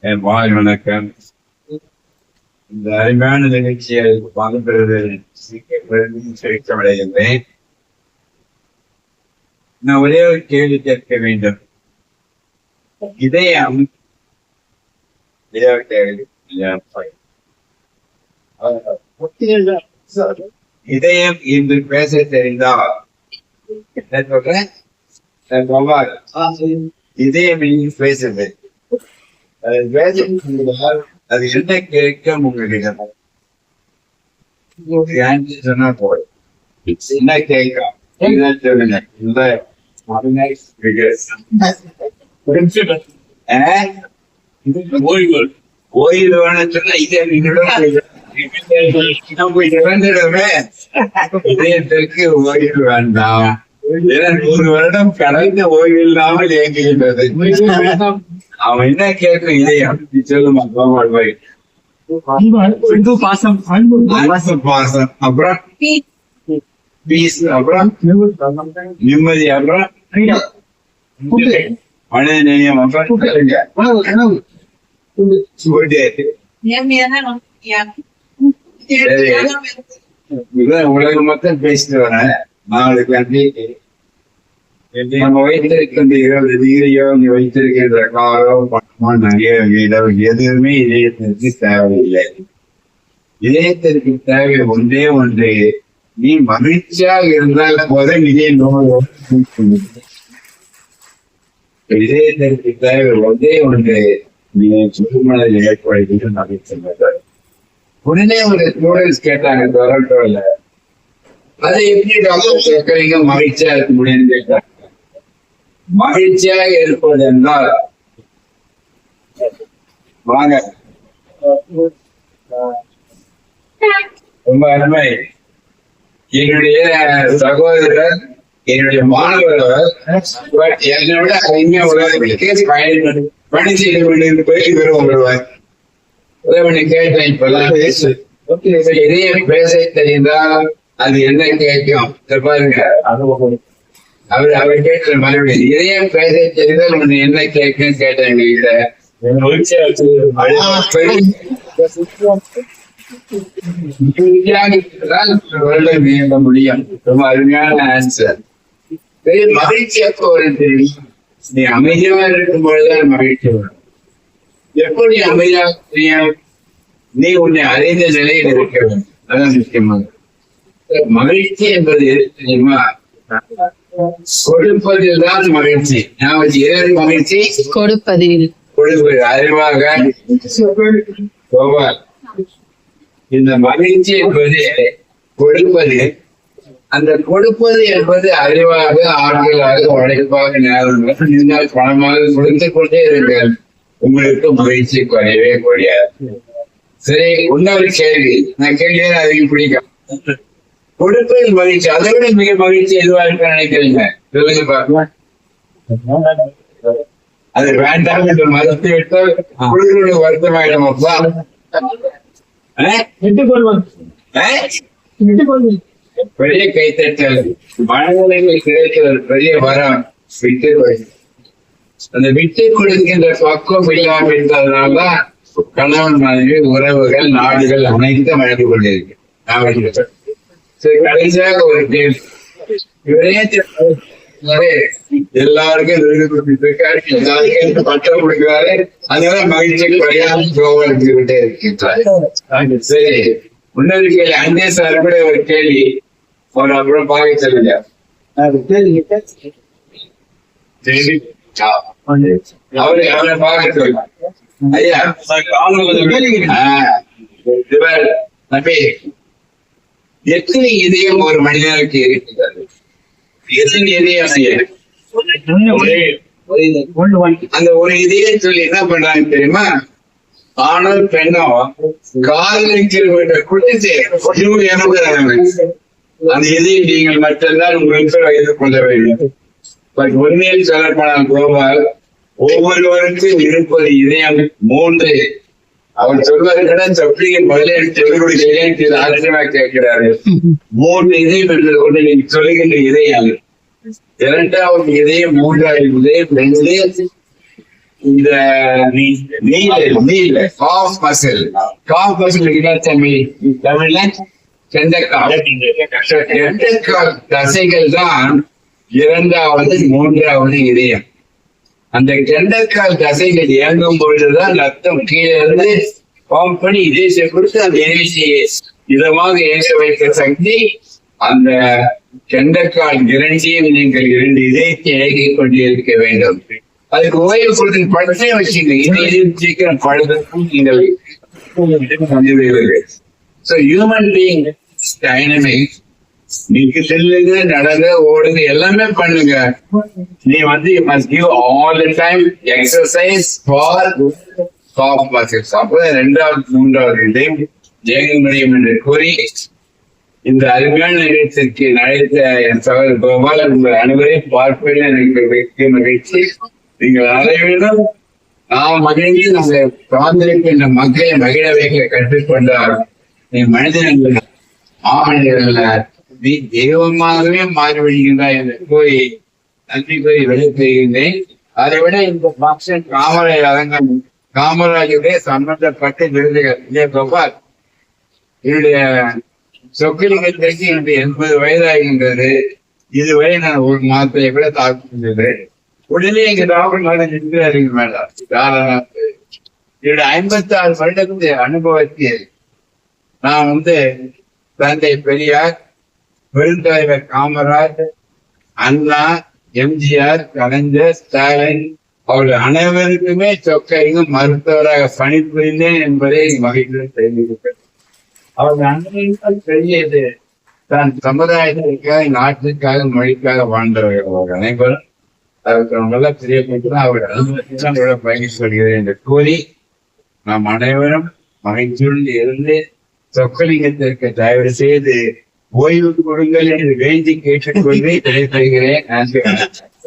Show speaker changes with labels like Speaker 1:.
Speaker 1: என் வாழ் வணக்கம். இந்த அருமையான நிகழ்ச்சியை பங்கு பெறுவதில் நான் ஒரே ஒரு கேள்வி கேட்க வேண்டும். இதயம் கேள்வி. இதயம் என்று பேச தெரிந்தால் என்ன சொல்றேன்? இதயம் என்று பேசுது அது என்பதால் அது என்ன கேட்க உங்களிடம் சொன்னா போதும் என்ன கேட்கும் ஓய்வு சொன்னா இதே இதயத்திற்கு ஓய்வு வேண்டாம். ஏன்னா நூறு வருடம் கடந்த ஓய்வு இல்லாமல் இயங்குகின்றது. அவன் என்ன கேட்கும் இதயம் நீ சொல்லுமா கோபால் பாய்
Speaker 2: அன்பு பாசம் அன்பு
Speaker 1: பாசம் பாசம் அப்புறம் பீஸ் அப்புறம் நிம்மதி அப்புறம் மனித நேயம் அப்புறம் உலகம் மொத்தம் பேசிட்டு வரேன் நாளைக்கு வந்து நம்ம வைத்திருக்கின்ற இருபது டிகிரியோ நீ வைத்திருக்கின்ற காலம் பணமோ நகையோ வீடோ எதுவுமே இதயத்திற்கு தேவையில்லை. இதயத்திற்கு தேவை ஒன்றே ஒன்று நீ மகிழ்ச்சியாக இருந்தால் போத இதே நோய் இதயத்திற்கு தேவை ஒன்றே ஒன்று நீ சுற்றுமணல் ஏற்படுகின்ற மகிழ்ச்சி உடனே ஒரு ஸ்டூடெண்ட்ஸ் கேட்டாங்க டொரண்டோல அதை எப்படி டாக்டர் கேட்கறீங்க? மகிழ்ச்சியா இருக்க முடியும்னு கேட்டாங்க. மகிழ்ச்சியாக இருப்பது என்றால் வாங்க. ரொம்ப அருமை. என்னுடைய சகோதரர் என்னுடைய மாணவர்கள் பட் என்னை விட அறிஞ உலகத்திற்கு பயன் பணி செய்து கொண்டிருந்து போய் விரும்புவார் உதவி கேட்டேன் இப்பெல்லாம் பேசு. இதயம் பேச தெரிந்தால் அது என்ன கேட்கும்? பாருங்க. அவர் அவர் கேட்ட மறுபடியும் இதயம் பேச தெரிந்தால் உன்னை என்ன கேட்கும் கேட்டேன் கிட்ட வருடம் முடியும். ரொம்ப அருமையான ஆன்சர் மகிழ்ச்சி எப்போ வரும் தெரியும்? நீ அமைதியா இருக்கும் பொழுதுதான் மகிழ்ச்சி வரும். எப்போ நீ அமைதியா தெரியும் நீ உன்னை அறிந்த நிலையில் இருக்க வேண்டும். அதான் முக்கியமாக மகிழ்ச்சி என்பது எது தெரியுமா? கொடுப்பதில் தான் மகிழ்ச்சி. நான் எதன் மகிழ்ச்சி.
Speaker 3: கொடுப்பதில்.
Speaker 1: கொடுப்பது அறிவாக இந்த மகிழ்ச்சி என்பது கொடுப்பது அந்த கொடுப்பது என்பது அறிவாக ஆற்றலாக உழைப்பாக நேரம் நீங்கள் பணமாக கொடுத்து கொண்டே இருங்கள். உங்களுக்கு மகிழ்ச்சி குறையவே குறையாது. சரி இன்னொரு கேள்வி. நான் கேள்வியே அதிகம் பிடிக்கும் கொடுப்பதில் மகிழ்ச்சி. அதை விட மிக மகிழ்ச்சி எதுவா இருக்க நினைக்கிறீங்க? சொல்லுங்க பார்க்கலாம் அது வேண்டாம் என்று மறுத்து விட்டால் குழுக்களுடைய வருத்தமாயிடும் அப்பா. பெரிய கைத்தட்டல். மனநிலையில் கிடைக்கிற பெரிய வரம். விட்டு. அந்த விட்டு கொடுக்கின்ற பக்குவம் இல்லாமல் இருந்ததுனால்தான் கணவன் மனைவி உறவுகள் நாடுகள் அனைத்தும் அழைத்து கொண்டிருக்கு. நான் கடைசியாக ஒரு கேள்வி இவரே எல்லாருக்கும் இருக்காரு எல்லாருக்கும் பட்டம் கொடுக்கிறாரு. அதனால மகிழ்ச்சி குறையாமல் கோவம் இருக்கிட்டே இருக்கின்றார். சரி. இன்னொரு கேள்வி அண்டே சார் கூட ஒரு கேள்வி. ஒரு அப்புறம் பார்க்க சொல்லுங்க. அவரு அவரை பார்க்க சொல்லுங்க ஐயா. எத்தனை இதயம் ஒரு மனிதனுக்கு இருக்கிறது? எத்தனை இதயம் அந்த ஒரு இதயம் சொல்லி என்ன பண்றாங்க தெரியுமா? ஆணும் பெண்ணும் காதலிக்கிற குடிச்சு இவங்க இறந்துறாங்க அந்த இதயம் நீங்கள் மட்டும்தான் உங்களுக்கு வைத்துக் கொள்ள வேண்டும். பட் உண்மையில் சொல்லப்போனால் கோபால் ஒவ்வொருவருக்கும் இருப்பது இதயம் மூன்று. அவர் சொல்வதற்கிடம் எனக்கு சொல்லிக் கொடுக்கிறேன் இது ஆச்சரியமா கேட்கிறாரு. மூன்று இதயம் என்பது ஒன்று நீங்க சொல்லுகின்ற இதயம் இரண்டாவது இதயம் மூன்றாவது இதயம் ரெண்டு. இந்த நீல நீல காஃப் மசில் காஃப் மசில் தம்பி? தமிழ்ல? செண்டக்கால் செண்டக்கால் தசைகள் தான் இரண்டாவது மூன்றாவது இதயம். அந்த கெண்டக்கால் தசைகள் இயங்கும் பொழுதுதான் ரத்தம் கீழே இருந்து பம்ப் பண்ணி இதயத்தை கொடுத்து அந்த இதயத்தையே இதமாக இயங்க வைக்க சக்தி அந்த கெண்டக்கால் இரண்டையும் நீங்கள் இரண்டு இதயத்தை இயக்கிக் கொண்டிருக்க வேண்டும். அதுக்கு ஓய்வு கொடுத்து படுத்தே வச்சுங்க இது இது சீக்கிரம் படுத்தும் நீங்கள். ஸோ ஹியூமன் பீயிங் டைனமிக் நீங்க செல்லுங்க நடங்க ஓடுங்க எல்லாமே பண்ணுங்க. நீ வந்து must give all the time exercise for soft muscles அப்பதான் ரெண்டாவது மூன்றாவது இதையும் ஜெயங்க முடியும் என்று கூறி இந்த அருமையான நிகழ்ச்சிக்கு அழைத்த என் சகோதரர் கோபால் உங்கள் அனைவரையும் பார்ப்பதில் எனக்கு மிக்க மகிழ்ச்சி. நீங்கள் அனைவரும் நாம் மகிழ்ந்து நாங்கள் பிராந்திருக்கின்ற மக்களை மகிழ வைக்க கற்றுக்கொண்டால் நீ மனிதர்கள் மாமனிதர்கள் நீ தெய்வமாகவே மாறிவிடுகின்றாய் என்று கூறி நன்றி கூறி வெளிப்படுகின்றேன் அதை விட இந்த ஃபங்க்ஷன் காமராஜ் அலங்கம் காமராஜுடைய சம்பந்தப்பட்ட விருதுகள். விஜய கோபால் என்னுடைய சொக்கலிங்கத்திற்கு எனக்கு எண்பது வயதாகின்றது. இதுவரை நான் ஒரு மாதத்தை கூட தாக்குகின்றது உடனே எங்க டாக்டர் மேடம் நிற்கிறாரு மேடம். தாராளமாக என்னுடைய ஐம்பத்தி ஆறு வருடத்து அனுபவத்தில் நான் வந்து தந்தை பெரியார் பெருந்தலைவர் காமராஜ் அண்ணா எம்ஜிஆர் கலைஞர் ஸ்டாலின் அவர்கள் அனைவருக்குமே சொக்கையும் மருத்துவராக பணிபுரிந்தேன் என்பதை மகிழ்ச்சி தெரிவிக்கிறேன் அவர்கள் அனைவரும் பெரியது தான் சமுதாயத்திற்காக நாட்டிற்காக மொழிக்காக வாழ்ந்தவர்கள் அவர்கள் அனைவரும். அதற்கு நல்லா தெரியப்பட்டு அவர்கள் அனுபவத்தை பயணி சொல்கிறேன் என்று கூறி நாம் அனைவரும் மகிழ்ச்சியுடன் இருந்து சொக்கலிங்கத்திற்கு தயவு செய்து ஓய்வு கொடுங்கள் என்று வேண்டி கேட்டுக்கொண்டு விடைபெறுகிறேன் நன்றி வணக்கம்